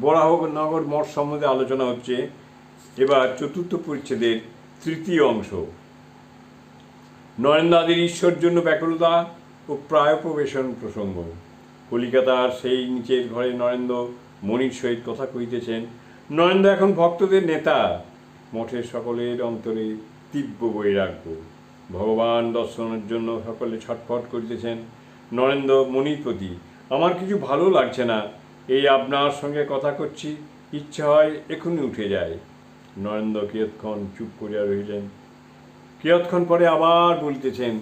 বরাহনগর মঠ সম্বন্ধে আলোচনা হচ্ছে। এবার চতুর্থ পরিচ্ছেদের তৃতীয় অংশ। নরেন্দ্রাদির ঈশ্বর জন্য ব্যাকুলতা ও প্রায় প্রবেশন প্রসঙ্গ। কলিকাতার সেই নিচের ঘরে নরেন্দ্র মণির সহিত কথা কহিতেছেন, নরেন্দ্র এখন ভক্তদের নেতা। মঠের সকলের অন্তরে তীব্র বৈরাগ্য। ভগবান দর্শনের জন্য সকলে ছটফট করিতেছেন। নরেন্দ্র মণির প্রতি, আমার কিছু ভালো লাগছে না। এই আপনার সঙ্গে কথা করছি। ইচ্ছা হয় এখনই উঠে যায় নরেন্দ্র কিয়ৎক্ষণ চুপ করিয়া রহিলেন। কিয়ৎক্ষণ পরে আবার বলিতেছেন,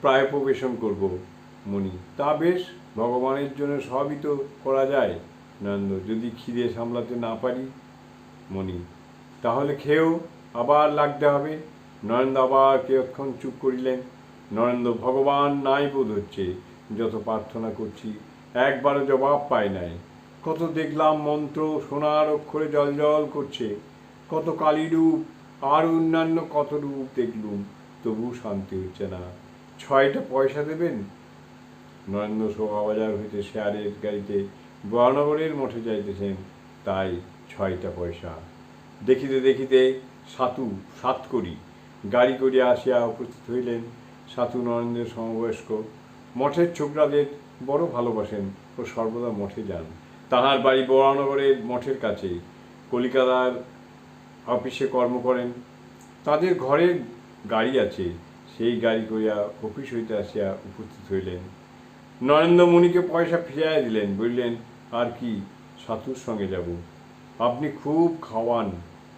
প্রায় প্রবেশন করব। মণি তা বেশ, ভগবানের জন্য সবই তো করা যায়। নরেন্দ্র, যদি খিদে সামলাতে না পারি? মণি তাহলে খেয়েও আবার লাগতে হবে। নরেন্দ্র আবার কিয়ৎক্ষণ চুপ করিলেন। নরেন্দ্র, ভগবান নাই বোধ হচ্ছে, যত প্রার্থনা করছি, একবারও জবাব পাই নাই। কত দেখলাম মন্ত্র, সোনার অক্ষরে জল জল করছে। কত কালী রূপ, আর অন্যান্য কত রূপ দেখলুম তবু শান্তি হচ্ছে না। ছয়টা পয়সা দেবেন? নরেন্দ্র শোভাবাজার হইতে শেয়ারের গাড়িতে বরানগরের মঠে যাইতেছেন, তাই ছয়টা পয়সা। দেখিতে দেখিতে সাতু, সাত করি। গাড়ি করিয়া আসিয়া উপস্থিত হইলেন সাতু নরেন্দ্রের সমবয়স্ক। মঠের ছোকরাদের বড় ভালোবাসেন ও সর্বদা মঠে যান। তাহার বাড়ি বরানগরের মঠের কাছে কলিকাতার অফিসে কর্ম করেন। তাদের ঘরে গাড়ি আছে। সেই গাড়ি করিয়া অফিস হইতে আসিয়া উপস্থিত হইলেন। নরেন্দ্র মুনিকে পয়সা ফিরাইয়া দিলেন। বললেন, আর কি সাতুর সঙ্গে যাব। আপনি খুব খাওয়ান।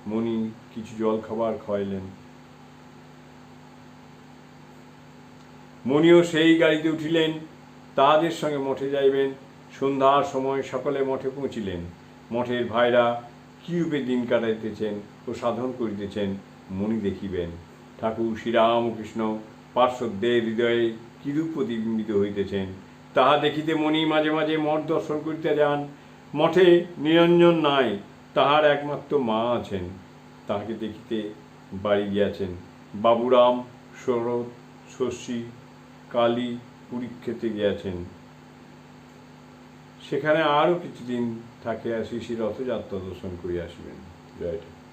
মণি কিছু জল খাবার খাওয়াইলেন। মণিও সেই গাড়িতে উঠিলেন। তাদের সঙ্গে মঠে যাইবেন। সন্ধ্যার সময় সকলে মঠে পৌঁছিলেন। মঠের ভাইরা কি রূপে দিন কাটাইতেছেন ও সাধন করিতেছেন, মণি দেখিবেন। ঠাকুর শ্রীরামকৃষ্ণ পার্শ্বদের হৃদয়ে কিরূপ প্রতিবিম্বিত হইতেছেন, তাহা দেখিতে মণি মাঝে মাঝে মঠ দর্শন করিতে যান। মঠে নিরঞ্জন নাই, তাহার একমাত্র মা আছেন, তাহাকে দেখিতে বাড়ি গিয়াছেন। বাবুরাম, শরৎ, শশী, কালী পরীক্ষেতে গিয়াছেন। সেখানে আরও কিছুদিন থাকে থাকিয়া শিশির রথযাত্রা দর্শন করিয়া আসবেন জয় ঠাকুর।